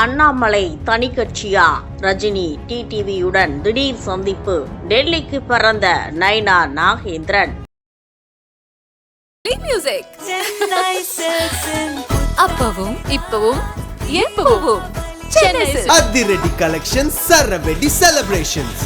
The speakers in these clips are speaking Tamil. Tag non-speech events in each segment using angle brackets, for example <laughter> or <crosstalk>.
அண்ணாமலை தனி கட்சியா? ரஜினி டிடிவியுடன் திடீர் சந்திப்பு. டெல்லிக்கு பறந்த நைனா நாகேந்திரன். மியூசிக் அப்பவும் இப்பவும் எப்பவும். அதிரடி கலெக்ஷன் சரவெடி செலிப்ரேஷன்ஸ்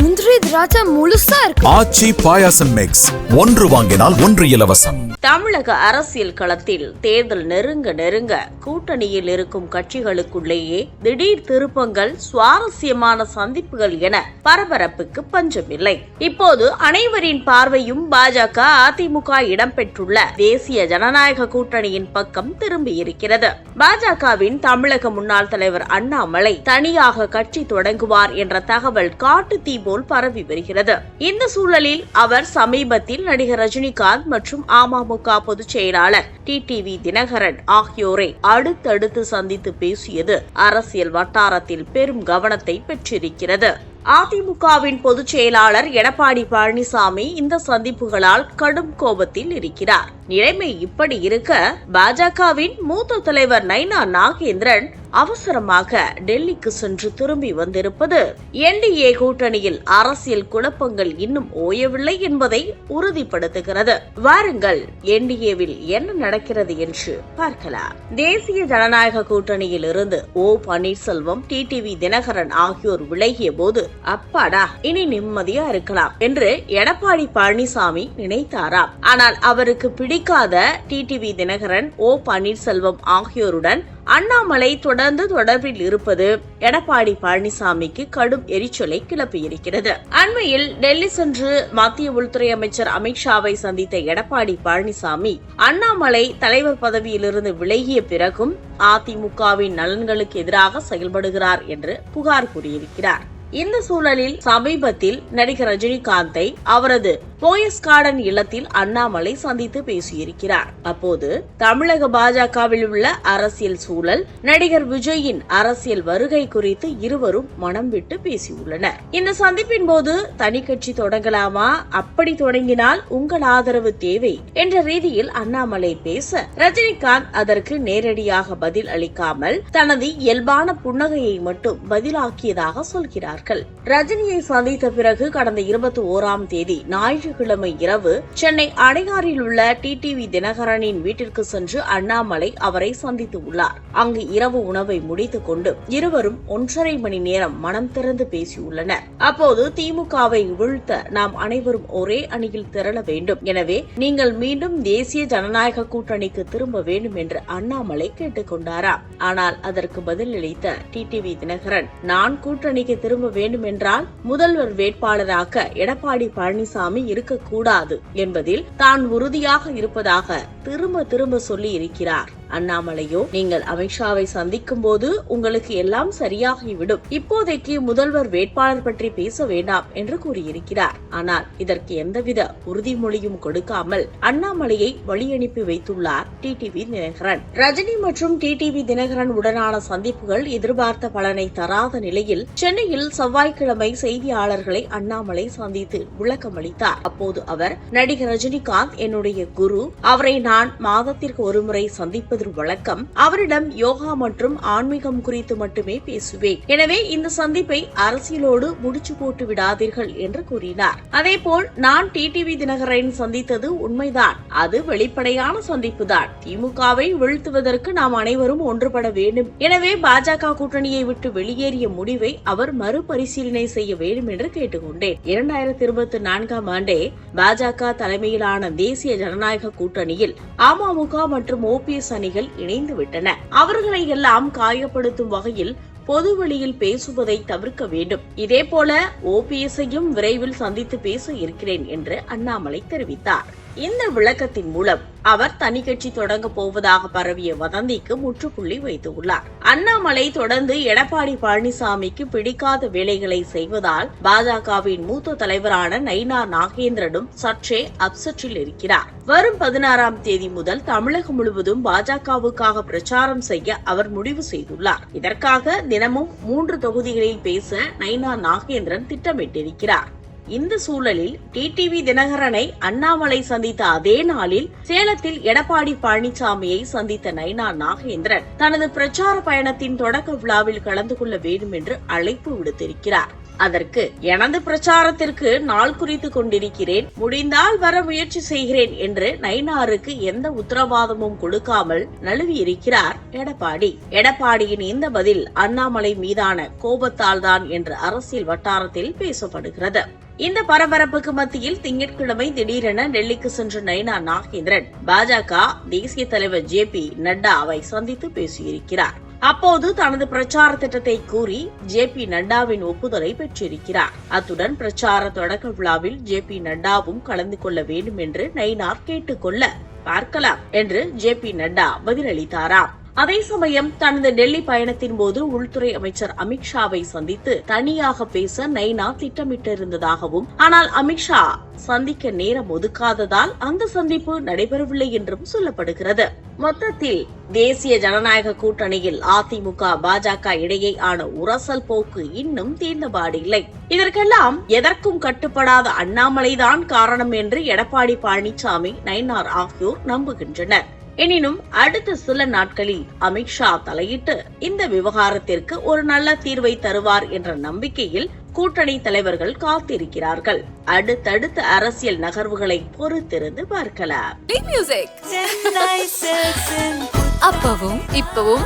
முந்திரி திராட்சை முழுசா இருக்கு. ஆச்சி பாயாசம் மிக்ஸ் ஒன்று வாங்கினால் ஒன்று இலவசம். தமிழக அரசியல் களத்தில் தேர்தல் நெருங்க நெருங்க கூட்டணியில் இருக்கும் கட்சிகளுக்குள்ளேயே திடீர் திருப்பங்கள் சுவாரஸ்யமான சந்திப்புகள் என பரபரப்புக்கு பஞ்சமில்லை. இப்போது அனைவரின் பார்வையும் பாஜக அதிமுக இடம்பெற்றுள்ள தேசிய ஜனநாயக கூட்டணியின் பக்கம் திரும்பியிருக்கிறது. பாஜகவின் தமிழக முன்னாள் தலைவர் அண்ணாமலை தனியாக கட்சி தொடங்குவார் என்ற தகவல் காட்டு தீ போல் பரவி வருகிறது. இந்த சூழலில் அவர் சமீபத்தில் நடிகர் ரஜினிகாந்த் மற்றும் அமமுக பொதுச் செயலாளர் டிடிவி தினகரன் ஆகியோரை அடுத்தடுத்து சந்தித்து பேசியது அரசியல் வட்டாரத்தில் பெரும் கவனத்தை பெற்றிருக்கிறது. அதிமுகவின் பொதுச் செயலாளர் எடப்பாடி பழனிசாமி இந்த சந்திப்புகளால் கடும் கோபத்தில் இருக்கிறார். நிலைமை இப்படி இருக்க பாஜகவின் மூத்த தலைவர் நைனா நாகேந்திரன் அவசரமாக டெல்லிக்கு சென்று திரும்பி வந்திருப்பது. என்டிஏ கூட்டணியில் அரசியல் குழப்பங்கள் இன்னும் ஓயவில்லை என்பதை உறுதிப்படுத்துகிறது. வாருங்கள் என்டிஏவில் என்ன நடக்கிறது என்று பார்க்கலாம். தேசிய ஜனநாயக கூட்டணியில் இருந்து ஓ பன்னீர்செல்வம் டிடிவி தினகரன் ஆகியோர் விலகிய போது அப்பாடா இனி நிம்மதியா இருக்கலாம் என்று எடப்பாடி பழனிசாமி நினைத்தாராம் ஆனால் அவருக்கு பிடிக்காத டிடிவி தினகரன் ஓ பன்னீர்செல்வம் ஆகியோருடன் அண்ணாமலை தொடர்ந்து தொடர்பில் இருப்பது எடப்பாடி பழனிசாமிக்கு கடும் எரிச்சலை கிளப்பியிருக்கிறது. அண்மையில் டெல்லி சென்று மத்திய உள்துறை அமைச்சர் அமித்ஷாவை சந்தித்த எடப்பாடி பழனிசாமி அண்ணாமலை தலைவர் பதவியிலிருந்து விலகிய பிறகும் அதிமுகவின் நலன்களுக்கு எதிராக செயல்படுகிறார் என்று புகார் கூறியிருக்கிறார். இந்த சூழலில் சமீபத்தில் நடிகர் ரஜினிகாந்தை அவரது போயஸ் கார்டன் இல்லத்தில் அண்ணாமலை சந்தித்து பேசியிருக்கிறார். அப்போது தமிழக பாஜகவில் உள்ள அரசியல் சூழல் நடிகர் விஜயின் அரசியல் வருகை குறித்து இருவரும் மனம் விட்டு பேசியுள்ளனர். இந்த சந்திப்பின் போது தனி கட்சி தொடங்கலாமா? அப்படி தொடங்கினால் உங்கள் ஆதரவு தேவை என்ற ரீதியில் அண்ணாமலை பேச ரஜினிகாந்த் அதற்கு நேரடியாக பதில் அளிக்காமல் தனது இயல்பான புன்னகையை மட்டும் பதிலாக்கியதாக சொல்கிறார்கள். ரஜினியை சந்தித்த பிறகு கடந்த இருபத்தி ஓராம் தேதி ஞாயிற்றுக்கிழமை இரவு சென்னை அடையாறில் உள்ள டிடிவி தினகரனின் வீட்டிற்கு சென்று அண்ணாமலை அவரை சந்தித்து உள்ளார். அங்கு இரவு உணவை முடித்துக் கொண்டு இருவரும் ஒன்றரை மணி நேரம் மனம் திறந்து பேசியுள்ளனர். அப்போது திமுகவை வீழ்த்த நாம் அனைவரும் ஒரே அணியில் திரள வேண்டும். எனவே நீங்கள் மீண்டும் தேசிய ஜனநாயக கூட்டணிக்கு திரும்ப வேண்டும் என்று அண்ணாமலை கேட்டுக்கொண்டாராம் ஆனால் அதற்கு பதிலளித்த டிடிவி தினகரன் நான் கூட்டணிக்கு திரும்ப வேண்டும் என்றால் முதல்வர் வேட்பாளராக எடப்பாடி பழனிசாமி இருக்கக்கூடாது என்பதில் தான் உறுதியாக இருப்பதாக திரும்ப திரும்ப சொல்லி இருக்கிறார். அண்ணாமலையோ நீங்கள் அமித்ஷாவை சந்திக்கும் போது உங்களுக்கு எல்லாம் சரியாகிவிடும். இப்போதைக்கு முதல்வர் வேட்பாளர் பற்றி பேச வேண்டாம் என்று கூறியிருக்கிறார். ஆனால் இதற்கு எந்தவித உறுதிமொழியும் கொடுக்காமல் அண்ணாமலையை வழியனுப்பி வைத்துள்ளார் டிடிவி தினகரன். ரஜினி மற்றும் டிடிவி தினகரன் உடனான சந்திப்புகள் எதிர்பார்த்த பலனை தராத நிலையில் சென்னையில் செவ்வாய்க்கிழமை செய்தியாளர்களை அண்ணாமலை சந்தித்து விளக்கமளித்தார். அப்போது அவர் நடிகர் ரஜினிகாந்த் என்னுடைய குரு. அவரை நான் மாதத்திற்கு ஒருமுறை சந்திப்பது பேசுவது வழக்கம் அவரிடம் யோகா மற்றும் ஆன்மீகம் குறித்து மட்டுமே பேசுவேன். எனவே இந்த சந்திப்பை அரசியலோடு முடிச்சு போட்டு விடாதீர்கள் என்று கூறினார். அதேபோல் நான் டிடிவி தினகரன் சந்தித்தது உண்மைதான். அது வெளிப்படையான சந்திப்பு தான் திமுகவை வீழ்த்துவதற்கு நாம் அனைவரும் ஒன்றுபட வேண்டும். எனவே பாஜக கூட்டணியை விட்டு வெளியேறிய முடிவை அவர் மறுபரிசீலனை செய்ய வேண்டும் என்று கேட்டுக்கொண்டேன். இரண்டாயிரத்தி இருபத்தி நான்காம் ஆண்டே பாஜக தலைமையிலான தேசிய ஜனநாயக கூட்டணியில் அமமுக மற்றும் ஓபிஎஸ் அணிகள் இணைந்து விட்டன அவர்களை எல்லாம் காயப்படுத்தும் வகையில் பொதுவெளியில் பேசுவதை தவிர்க்க வேண்டும். இதேபோல ஓபிஎஸ்ஐயும் விரைவில் சந்தித்து பேச இருக்கிறேன் என்று அண்ணாமலை தெரிவித்தார். இந்த விளக்கத்தின் மூலம் அவர் தனி கட்சி தொடங்க போவதாக பரவிய வதந்திக்கு முற்றுப்புள்ளி வைத்துள்ளார். அண்ணாமலை தொடர்ந்து எடப்பாடி பழனிசாமிக்கு பிடிக்காத வேலைகளை செய்வதால் பாஜகவின் மூத்த தலைவரான நைனா நாகேந்திரனும் சற்றே அப்செட்டில் இருக்கிறார். வரும் பதினாறாம் தேதி முதல் தமிழகம் முழுவதும் பாஜகவுக்காக பிரச்சாரம் செய்ய அவர் முடிவு செய்துள்ளார். இதற்காக தினமும் மூன்று தொகுதிகளில் பேச நைனா நாகேந்திரன் திட்டமிட்டிருக்கிறார். இந்த சூழலில் டிடிவி தினகரனை அண்ணாமலை சந்தித்த அதே நாளில் சேலத்தில் எடப்பாடி பழனிசாமியை சந்தித்த நைனா நாகேந்திரன் தனது பிரச்சார பயணத்தின் தொடக்க விழாவில் கலந்து கொள்ள வேண்டும் என்று அழைப்பு விடுத்திருக்கிறார். அதற்கு எனது பிரச்சாரத்திற்கு நாள் குறித்து கொண்டிருக்கிறேன். முடிந்தால் வர முயற்சி செய்கிறேன் என்று நைனாருக்கு எந்த உத்தரவாதமும் கொடுக்காமல் நழுவியிருக்கிறார் எடப்பாடி. எடப்பாடியின் இந்த பதில் அண்ணாமலை மீதான கோபத்தால் தான் என்று அரசியல் வட்டாரத்தில் பேசப்படுகிறது. இந்த பரபரப்புக்கு மத்தியில் திங்கட்கிழமை திடீரென டெல்லிக்கு சென்ற நைனா நாகேந்திரன் பாஜக தேசிய தலைவர் ஜே பி நட்டாவை சந்தித்து பேசியிருக்கிறார். அப்போது தனது பிரச்சார திட்டத்தை கூறி ஜே பி நட்டாவின் ஒப்புதலை பெற்றிருக்கிறார். அத்துடன் பிரச்சார தொடக்க விழாவில் ஜே பி நட்டாவும் கலந்து கொள்ள வேண்டும் என்று நயினார் கேட்டுக்கொள்ள பார்க்கலாம் என்று ஜே பி நட்டா பதிலளித்தாராம். அதே சமயம் தனது டெல்லி பயணத்தின் போது உள்துறை அமைச்சர் அமித்ஷாவை சந்தித்து தனியாக பேச நைனா திட்டமிட்டிருந்ததாகவும் ஆனால் அமித்ஷா சந்திக்க நேரம் ஒதுக்காததால் அந்த சந்திப்பு நடைபெறவில்லை என்றும் சொல்லப்படுகிறது. மொத்தத்தில் தேசிய ஜனநாயக கூட்டணியில் அதிமுக பாஜக இடையே ஆன உரசல் போக்கு இன்னும் தீர்ந்தபாடில்லை. இதற்கெல்லாம் எதற்கும் கட்டுப்படாத அண்ணாமலைதான் காரணம் என்று எடப்பாடி பழனிசாமி நயினார் ஆகியோர் நம்புகின்றனர். எனினும் அடுத்த சில நாட்களில் அமித்ஷா தலையிட்டு இந்த விவகாரத்திற்கு ஒரு நல்ல தீர்வை தருவார் என்ற நம்பிக்கையில் கூட்டணி தலைவர்கள் காத்திருக்கிறார்கள். அடுத்தடுத்த அரசியல் நகர்வுகளை பொறுத்திருந்து பார்க்கலாம். மியூசிக் <laughs> அப்பவும் இப்பவும்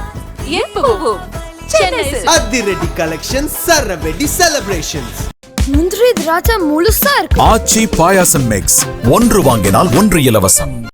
எப்பவும். அதிரடி கலெக்ஷன்ஸ் சரவெடி செலிப்ரேஷன்ஸ் முந்திரி திராட்சை முழுசா இருக்கு. ஆச்சி பாயாசம் மிக்ஸ் ஒன்று வாங்கினால் ஒன்று இலவசம்.